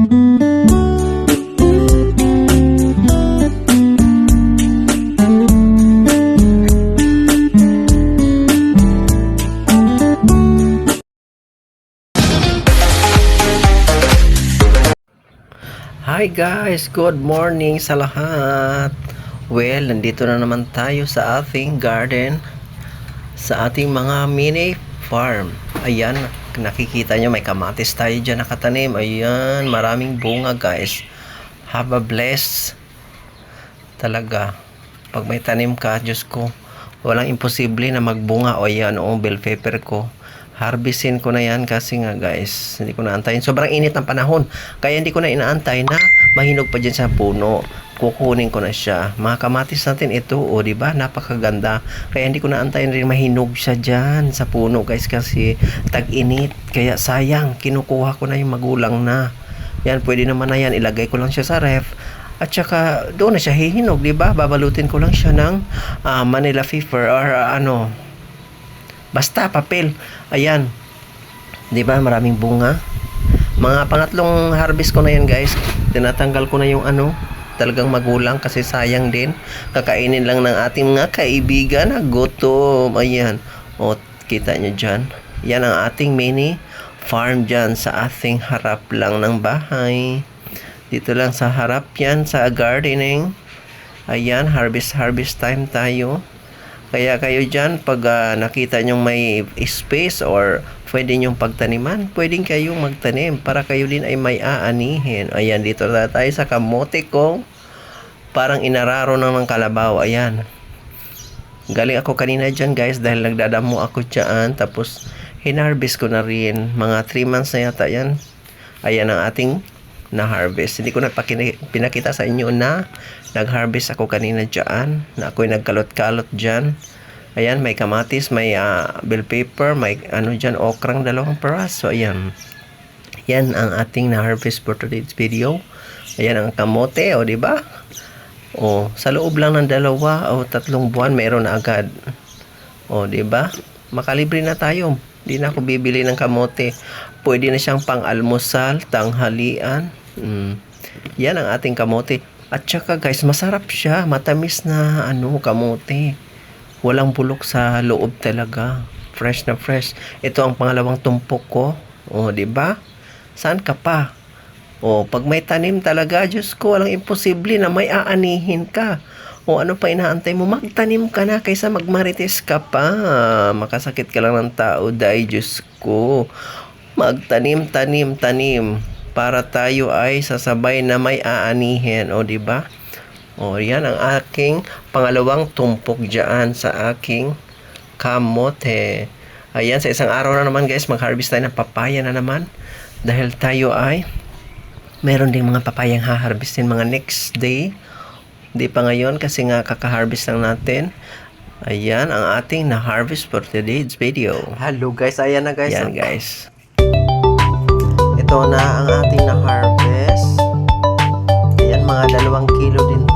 Hi guys, good morning sa lahat. Well, nandito na naman tayo sa ating garden, sa ating mga mini farm. Ayan, nakikita nyo may kamatis tayo dyan nakatanim. Ayan, maraming bunga guys. Have a blessed talaga. Pag may tanim ka, Diyos ko, walang imposible na magbunga. O yan, o bell pepper ko. Harvestin ko na yan kasi nga guys, hindi ko naantayin. Sobrang init ng panahon. Kaya hindi ko na inaantay na mahinog pa dyan sa puno. Kukunin ko na siya. Mga kamatis natin ito, o di ba? Napakaganda. Kaya hindi ko naantayin rin mahinog siya dyan sa puno guys kasi tag-init. Kaya sayang, kinukuha ko na yung magulang na. Yan, pwede naman na yan. Ilagay ko lang siya sa ref. At saka, doon na siya hihinog, di ba? Babalutin ko lang siya ng ah, Manila Fever or ah, ano, basta papel. Ayan. Di ba? Maraming bunga. Mga pangatlong harvest ko na yan, guys. Tinatanggal ko na yung ano, talagang magulang kasi sayang din. Kakainin lang ng ating mga kaibigan na gutom. Ayan. O, kita nyo dyan. Yan ang ating mini farm dyan sa ating harap lang ng bahay. Dito lang sa harap yan sa gardening. Ayan, harvest harvest time tayo. Kaya kayo dyan, pag ah, nakita nyong may space or pwede nyong pagtaniman, pwedeng kayong magtanim para kayo din ay may aanihin. Ayan, dito na tayo sa kamote ko. Parang inararo na ng kalabaw. Ayan. Galing ako kanina dyan guys dahil nagdadamo ako dyan. Tapos hinarvest ko na rin. Mga 3 months na yata yan. Ayan ang ating na-harvest. Hindi ko na pinakita sa inyo na nag-harvest ako kanina dyan. Na ako'y nagkalot-kalot dyan. Ayan, may kamatis, may ah, bell pepper, may ano dyan, okrang dalawang peraso. Ayan. Yan ang ating na-harvest for today's video. Ayan ang kamote, o di ba? O, sa loob lang ng dalawa o tatlong buwan, meron na agad. O, di ba? Makalibre na tayo. Hindi na ako bibili ng kamote. Pwede na siyang pang-almusal, tanghalian. Mm. Yan ang ating kamote. At saka guys, masarap siya. Matamis na ano, kamote. Walang bulok sa loob talaga. Fresh na fresh. Ito ang pangalawang tumpok ko. O, di ba? Saan ka pa? O, pag may tanim talaga, Diyos ko, walang imposible na may aanihin ka. O, ano pa inaantay mo? Magtanim ka na kaysa magmarites ka pa. Makasakit ka lang ng tao, dahil Diyos ko. Magtanim, tanim, tanim. Para tayo ay sasabay na may aanihin. O, di ba? O, yan ang aking pangalawang tumpok dyan sa aking kamote. Ayan, sa isang araw na naman guys, mag-harvest tayo ng papaya na naman. Dahil tayo ay meron ding mga papayang ha-harvestin mga next day. Hindi pa ngayon kasi nga kaka-harvest lang natin. Ayan ang ating na-harvest for today's video. Hello guys, ayan na guys. Ayan guys. Ito na ang ating na-harvest. Ayan, mga dalawang kilo din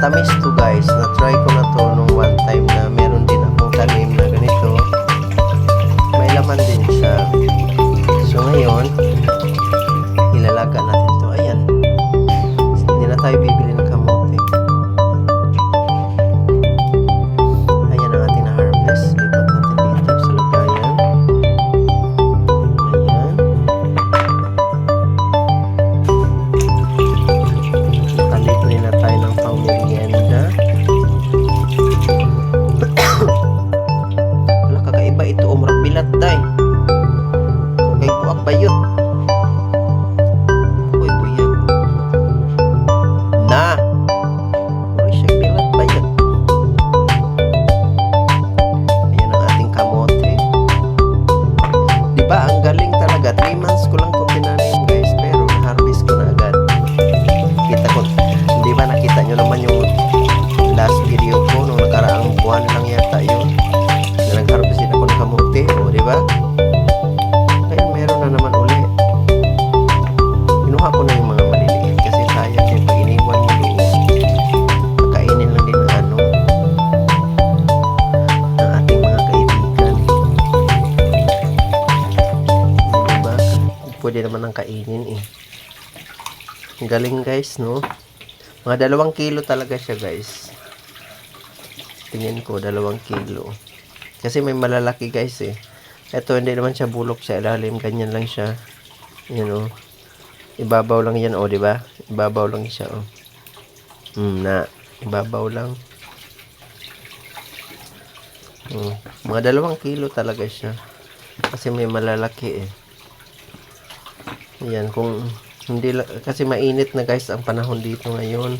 matamis to guys. Na-try ko na to nung one time na meron din akong tanim na ganito. May laman din siya. So ngayon galing guys, no? Mga dalawang kilo talaga siya guys. Tingin ko, dalawang kilo. Kasi may malalaki guys eh. Ito, hindi naman siya bulok sa ilalim. Ganyan lang siya. Yan o. Ibabaw lang yan o, di ba? Ibabaw lang siya o. Hmm, na. Ibabaw lang. Hmm. Mga dalawang kilo talaga siya. Kasi may malalaki eh. Ayan, kung hindi kasi mainit na guys ang panahon dito ngayon.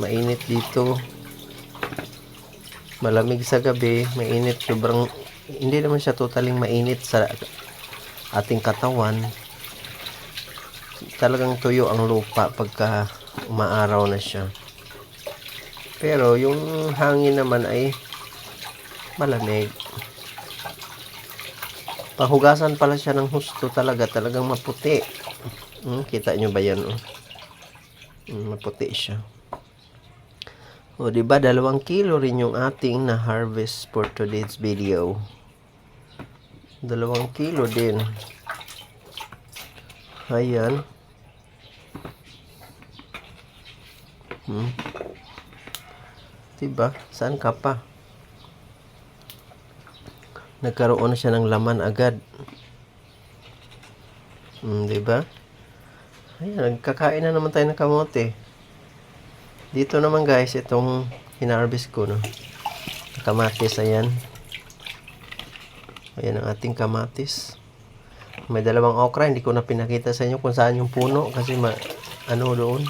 Mainit dito. Malamig sa gabi, mainit sobrang hindi naman siya totaling mainit sa ating katawan. Talagang tuyo ang lupa pagka umaaraw na siya. Pero yung hangin naman ay malamig. Pahugasan pala siya ng husto talaga, talagang maputi. Hmm, kita nyo ba yan? Oh? Hmm, maputi siya. O, di ba dalawang kilo rin yung ating na harvest for today's video. Dalawang kilo din. Ayan. Hmm. Diba? Saan ka pa? Nagkaroon na siya ng laman agad. Hmm, diba? Ayan, nagkakain na naman tayo ng kamote. Dito naman guys, itong hinarvest ko, no? Kamatis, ayan. Ayan ang ating kamatis. May dalawang okra, hindi ko na pinakita sa inyo kung saan yung puno kasi ma ano doon.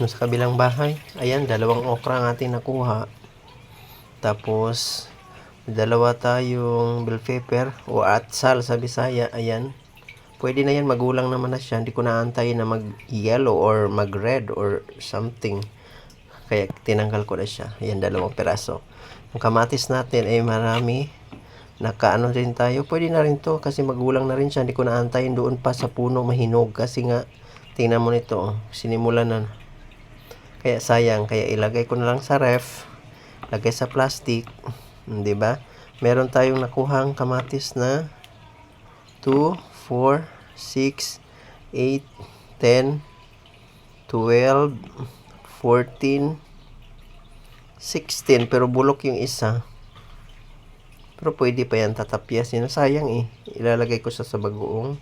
Doon sa kabilang bahay. Ayan, dalawang okra ang ating nakuha. Tapos, dalawa tayong bell pepper o atsal sa Bisaya. Ayan. Pwede na yan, magulang naman na siya. Hindi ko naantay na mag-yellow or mag-red or something. Kaya tinanggal ko na siya. Ayan, dalawang peraso. Ang kamatis natin ay marami. Nakaano rin tayo. Pwede na rin to kasi magulang na rin siya. Hindi ko naantayin doon pa sa puno mahinog. Kasi nga, tingnan mo nito. Sinimulan na. Kaya sayang. Kaya ilagay ko na lang sa ref. Lagay sa plastic. Di ba? Meron tayong nakuhang kamatis na 2, 4, 6, 8, 10, 12, 14, 16. Pero bulok yung isa. Pero pwede pa yan tatapyasin. Sayang eh. Ilalagay ko sa sa bagoong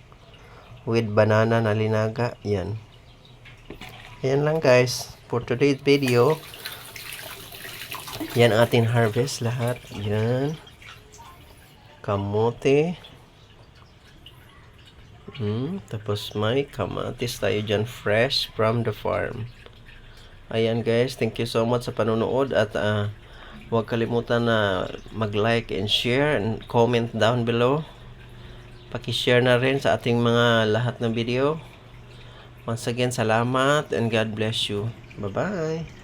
with banana na linaga. Yan. Yan lang guys. For today's video, yan ating harvest lahat. Yan. Kamote. Hmm, tapos may kamatis tayo dyan fresh from the farm. Ayan guys, thank you so much sa panonood at ah, huwag kalimutan na mag-like and share and comment down below. Paki-share na rin sa ating mga lahat ng video. Once again, salamat and God bless you. Bye-bye.